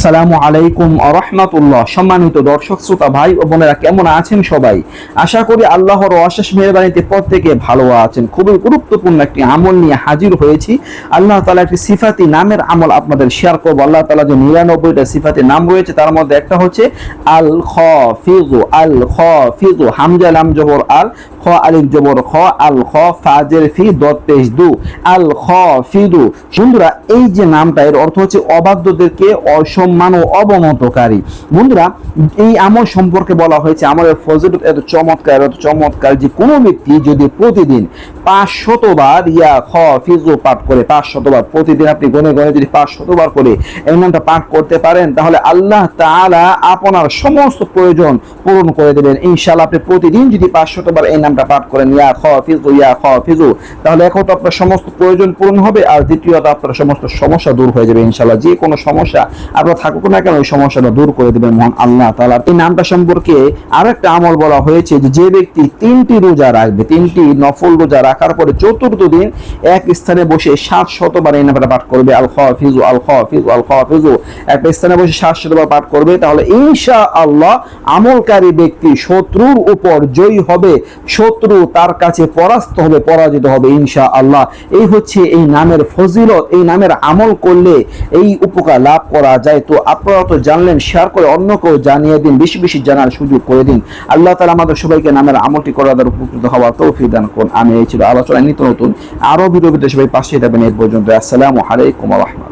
আসসালামু আলাইকুম আরহামাতুল্লাহ সম্মানিত দর্শক, শ্রোতা ভাই ও বোনেরা, কেমন আছেন সবাই? আশা করি আল্লাহর অশেষ মেহরবানিতে প্রত্যেকে ভালো আছেন। খুবই গুরুত্বপূর্ণ একটি আমল নিয়ে হাজির হয়েছি। আল্লাহ তালা একটি সিফাতি নামের আমল আপনাদের শেয়ার করব। আল্লাহ তালা যে নিরানব্বইটা সিফাতি নাম রয়েছে, তার মধ্যে একটা হচ্ছে আল খ ফিজু আল খ ফিজু হামজা, লাম, জবর, আল, খ, আলিফ, জবর, খ আল খ ফাজের ফি, দত দু। আল খ ফিদু বন্ধুরা, এই যে নামটা, এর অর্থ হচ্ছে অবাধ্যদেরকে অসম্মান ও অবমতকারী। বন্ধুরা, এই আমল সম্পর্কে বলা হয়েছে, আমলের ফজিলত এত চমৎকার এত চমৎকার যে কোনো ব্যক্তি যদি প্রতিদিন পাঁচ শতবার ইয়া খ ফিজু পাঠ করে পাঁচ শতবার প্রতিদিন আপনি গনে গনে যদি পাঁচ শতবার করে এই নামটা পাঠ করতে পারেন, তাহলে আল্লাহ তাআলা আপনার সমস্ত প্রয়োজন পূরণ করে দেবেন। ইনশাআল্লাহ আপনি প্রতিদিন যদি পাঁচ শতবার এই নামটা পাঠ করেন ইয়া খ ফিজু ইয়া খ ফিজু, তাহলে এখন তো আপনার সমস্ত প্রয়োজন পূরণ হবে, আর দ্বিতীয়ত আপনার সমস্ত সমস্যা দূর হয়ে যাবে ইনশাআল্লাহ। যে কোনো সমস্যা আপনার থাকুক না কেন ওই সমস্যাটা দূর করে দেবেন মহান আল্লাহ তাআলা। এই নামটা সম্পর্কে আরও একটা আমল বলা হয়েছে যে যে ব্যক্তি তিনটি রোজা রাখবে, তিনটি নফল রোজা রাখার পরে চতুর্থ দিন এক স্থানে বসে সাত শতবার এই নামটা পাঠ করবে আল খাফিজু আল খাফিজু আল খাফিজু একটা স্থানে বসে সাত শতবার পাঠ করবে, তাহলে ইনশা আল্লাহ আমলকারী ব্যক্তি শত্রুর উপর জয়ী হবে, শত্রু তার কাছে পরাস্ত হবে, পরাজিত হবে ইনশা আল্লাহ এই হচ্ছে এই নামের ফজিলত, এই নামের আমল করলে এই উপকার লাভ করা যায়। তো আপনারা তো জানলেন শেয়ার করে অন্য কেউ জানিয়ে দিন, বেশি বেশি জানার সুযোগ করে দিন। আল্লাহ তালা আমাদের সবাইকে নামের আমলটি করার দ্বারা উপকৃত হওয়ার তৌফিক দান করুন। আমি এই ছিল আলোচনায় নিত্য নতুন, আরও ভিডিও সবাই পাশে যাবেন এ পর্যন্ত, আসসালামু আলাইকুম রহমান